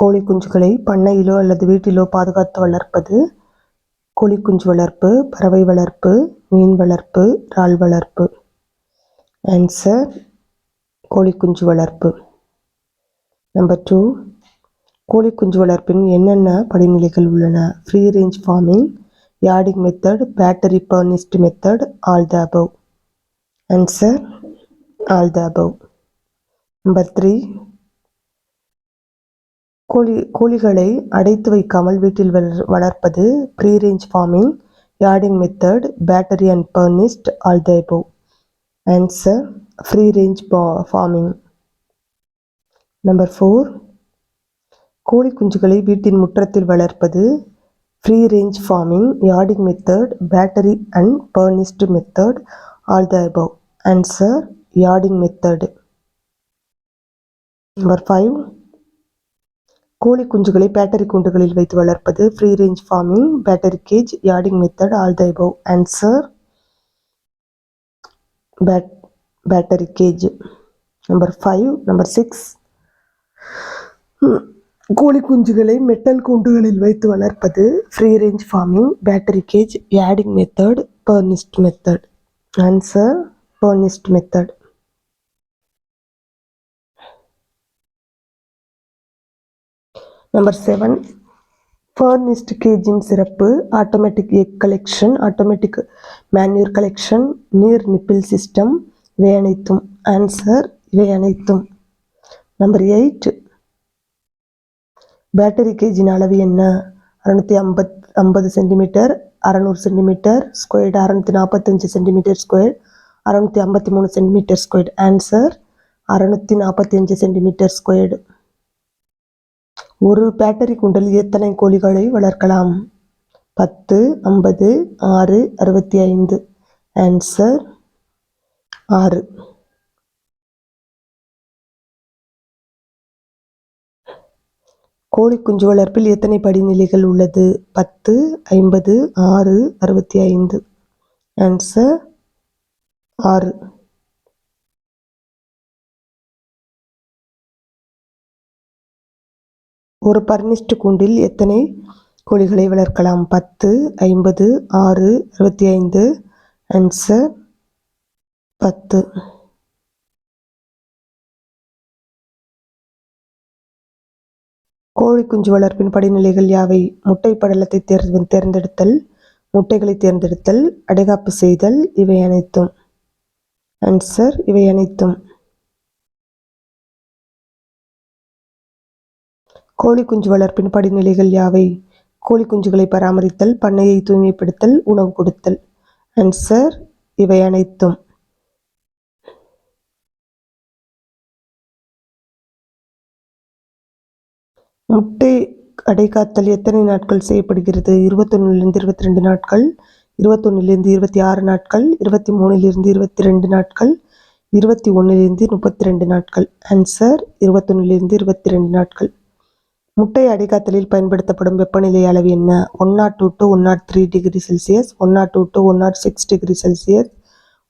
கோழி குஞ்சுகளை பண்ணையிலோ அல்லது வீட்டிலோ பாதுகாத்து வளர்ப்பது கோழி குஞ்சு வளர்ப்பு பறவை வளர்ப்பு மீன் வளர்ப்பு இறால் வளர்ப்பு. ஆன்சர் கோழி குஞ்சு வளர்ப்பு. நம்பர் டூ கோழி குஞ்சு வளர்ப்பின் என்னென்ன படிநிலைகள் உள்ளன? Free range farming yarding method battery furnished method all the above answer all the above number three கோழி கோழிகளை அடைத்து வைக்காமல் வீட்டில் வளர் வளர்ப்பது free range farming yarding method battery and furnished all the above answer free range farming number four கோழி குஞ்சுகளை வீட்டின் முற்றத்தில் வளர்ப்பது free range farming yarding method battery and furnished method all the above answer yarding method number five கோழி குஞ்சுகளை battery கூண்டுகளில் வைத்து வளர்ப்பது free range farming battery cage yarding method all the above answer bat battery cage number five number six கோழி குஞ்சுகளை metal கூண்டுகளில் வைத்து வளர்ப்பது free range farming battery cage yarding method furnished method answer furnished method number seven furnished கேஜின் சிறப்பு automatic egg collection automatic manure collection நீர் nipple system இவை அனைத்தும். Answer இவை அனைத்தும். நம்பர் எயிட் பேட்டரி கேஜின் அளவு என்ன? அறுநூற்றி ஐம்பத் ஐம்பது சென்டிமீட்டர் அறநூறு சென்டிமீட்டர் ஸ்கொயர்டு அறநூற்றி நாற்பத்தஞ்சு சென்டிமீட்டர் ஸ்கொயர் அறநூற்றி ஐம்பத்தி மூணு சென்டிமீட்டர் ஸ்கொயர்டு ஆன்சர் அறநூற்றி நாற்பத்தி அஞ்சு சென்டிமீட்டர் ஸ்கொயர்டு ஒரு பேட்டரி குண்டில் எத்தனை கோழிகளை வளர்க்கலாம்? பத்து ஐம்பது ஆறு அறுபத்தி ஐந்து ஆன்சர் ஆறு. கோழி குஞ்சு வளர்ப்பில் எத்தனை படிநிலைகள் உள்ளது? பத்து ஐம்பது ஆறு அறுபத்தி ஐந்து ஆன்சர் ஆறு. ஒரு பர்னிஸ்ட் கூண்டில் எத்தனை கோழிகளை வளர்க்கலாம்? பத்து ஐம்பது ஆறு அறுபத்தி ஐந்து ஆன்சர் பத்து. கோழி குஞ்சு வளர்ப்பின் படிநிலைகள் யாவை? முட்டை படலத்தை தேர் தேர்ந்தெடுத்தல் முட்டைகளை தேர்ந்தெடுத்தல் அடைகாப்பு செய்தல் இவை அனைத்தும். ஆன்சர் இவை அனைத்தும். கோழி குஞ்சு வளர்ப்பின் படிநிலைகள் யாவை? கோழி குஞ்சுகளை பராமரித்தல் பண்ணையை தூய்மைப்படுத்தல் உணவு கொடுத்தல். ஆன்சர் இவை அனைத்தும். முட்டை அடைக்காத்தல் எத்தனை நாட்கள் செய்யப்படுகிறது? இருபத்தொன்னுலேருந்து இருபத்தி ரெண்டு நாட்கள் இருபத்தொன்னுலேருந்து இருபத்தி ஆறு நாட்கள் இருபத்தி மூணுலேருந்து இருபத்தி ரெண்டு நாட்கள் இருபத்தி ஒன்றுலேருந்து முப்பத்தி ரெண்டு நாட்கள். ஆன்சர் இருபத்தொன்னுலேருந்து இருபத்தி ரெண்டு நாட்கள். முட்டை அடைகாத்தலில் பயன்படுத்தப்படும் வெப்பநிலை அளவு என்ன? One nought two to one nought three degree Celsius one nought two to one nought six degree Celsius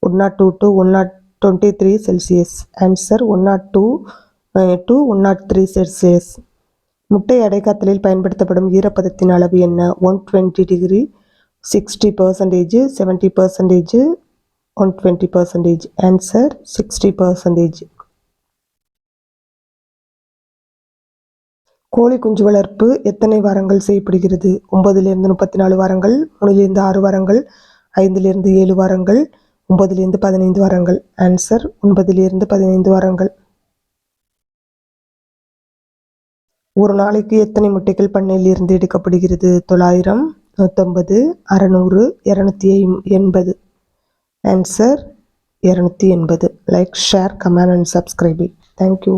one nought two to one nought twenty three Celsius answer one nought two to one nought three Celsius முட்டை அடைக்காத்தலில் பயன்படுத்தப்படும் ஈரப்பதத்தின் அளவு என்ன? One twenty degree sixty percentage seventy percentage one twenty percentage answer sixty percentage கோழி குஞ்சு வளர்ப்பு எத்தனை வாரங்கள் செய்யப்படுகிறது? ஒன்பதுலேருந்து முப்பத்தி நாலு வாரங்கள் மூணுலேருந்து ஆறு வாரங்கள் ஐந்துலேருந்து ஏழு வாரங்கள் ஒன்பதுலேருந்து பதினைந்து வாரங்கள். ஆன்சர் ஒன்பதுலேருந்து பதினைந்து வாரங்கள். ஒரு நாளைக்கு எத்தனை முட்டைகள் பண்ணையில் இருந்து எடுக்கப்படுகிறது? தொள்ளாயிரம் நூற்றம்பது அறநூறு இரநூத்தி எண்பது. ஆன்சர் இரநூத்தி எண்பது. Like share comment and subscribing thank you